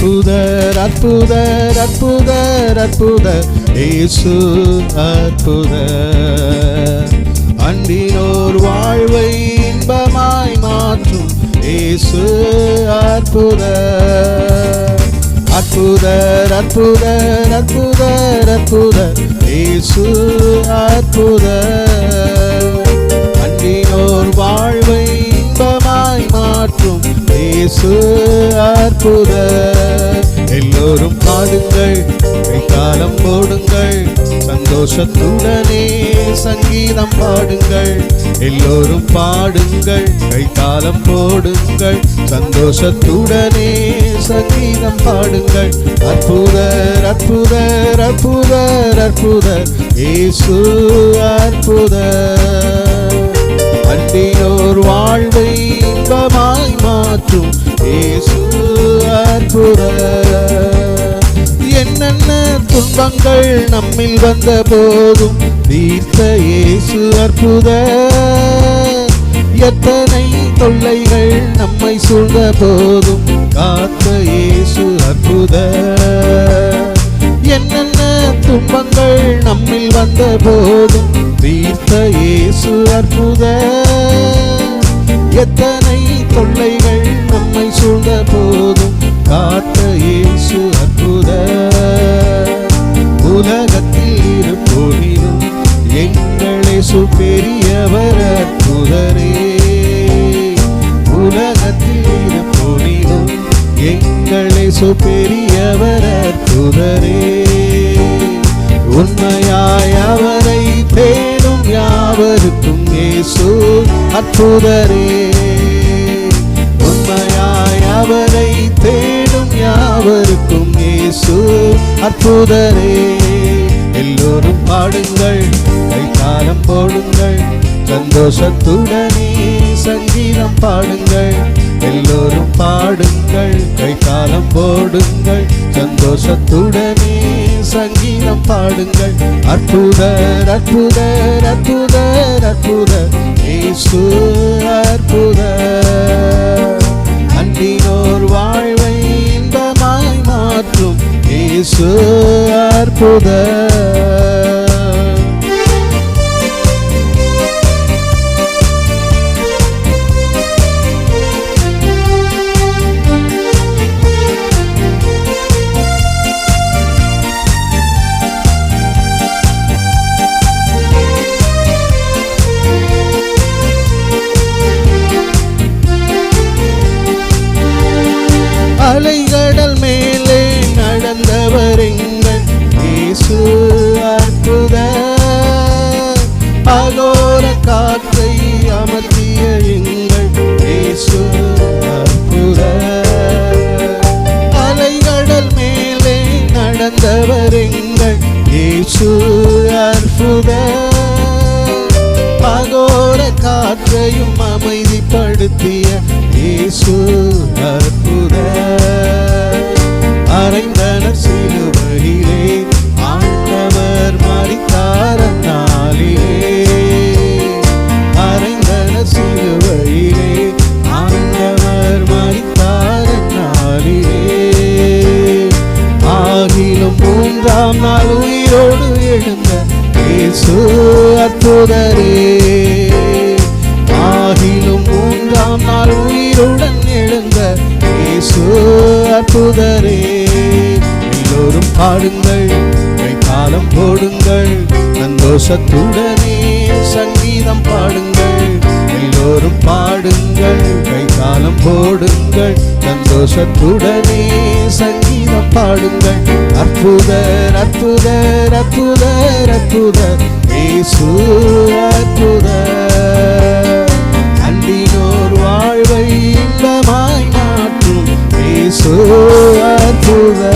அற்புதர் அற்புதர் அற்புதர் அற்புதர். ஏசு அற்புதர். அன்பினோர் வாழ்வை இன்பமாய் மாற்றும் ஏசு அற்புதர். அற்புதர் அற்புதர் அற்புதர் அற்புதர். ஏசு அற்புதர். அன்பினோர் வாழ்வை இன்பமாய் மாற்றும் ஏசு அற்புதர். எல்லோரும் பாடுங்கள். கைகாலம் போடுங்கள். சந்தோஷத்துடனே சங்கீதம் பாடுங்கள். எல்லோரும் பாடுங்கள். கைகாலம் போடுங்கள். சந்தோஷத்துடனே சங்கீதம் பாடுங்கள். அற்புதர் அற்புதர் அற்புதர் அற்புதர். ஏசு அற்புதர். அன்பினோர் வாழ்வை இன்பமாய் மாற்றும். ஏசு அற்புதர். துன்பங்கள் நம்மில் வந்த போதும் தீர்த்த இயேசு அற்புத. எத்தனை தொல்லைகள் நம்மை சூழ்ந்த போதும் காத்த இயேசு அற்புத. என்னென்ன துன்பங்கள் நம்மில் வந்த போதும் தீர்த்த இயேசு அற்புத. எத்தனை தொல்லைகள் நம்மை சூழ்ந்த போதும் காத்த இயேசு இயேசு பெரியவர் அற்புதரே. உண்மையாய் அவரை தேடும் யாவருக்கும் இயேசு அற்புதரே. உண்மையாய் அவரை தேடும் யாவருக்கும் இயேசு அற்புதரே. எல்லோரும் பாடுங்கள் கைத்தாரம் போடுங்கள் சந்தோஷத்துடனே சங்கீதம் பாடுங்கள். எல்லோரும் பாடுங்கள் கை காலம் போடுங்கள் சந்தோஷத்துடனே சங்கீதம் பாடுங்கள். அற்புதர் அற்புதர் அற்புதர் அற்புதர் ஏசு அற்புதர். அன்பினோர் வாழ்வை இன்பமாய் மாற்றும் ஏசு அற்புதர். அற்புதர் அகோர காற்றையும் அமைதிப்படுத்திய இயேசு அற்புத. அரைந்தனர் சிலுவையிலே ஆண்டவர் மறித்தார் நாளிலே. அரைந்தனர் சிலுவையிலே ஆண்டவர் மறித்தார் நாளிலே. ஆகிலும் மூன்றாம் நாள் உயிரோடு எழுந்த இயேசு அற்புதரே. ஆகிலும் மூன்றாம் நாள் உயிருடன் எழுந்த இயேசு அற்புதரே. எல்லோரும் பாடுங்கள் காலம் போடுங்கள் சந்தோஷத்துடனே சங்கீதம் பாடுங்கள். எல்லோரும் பாடுங்கள் கை காலம் போடுங்கள் சந்தோஷத்துடனே சங்கீதம் பாடுங்கள். அற்புதர் அற்புதர் அற்புதர் அற்புதர். இயேசு அற்புதர்.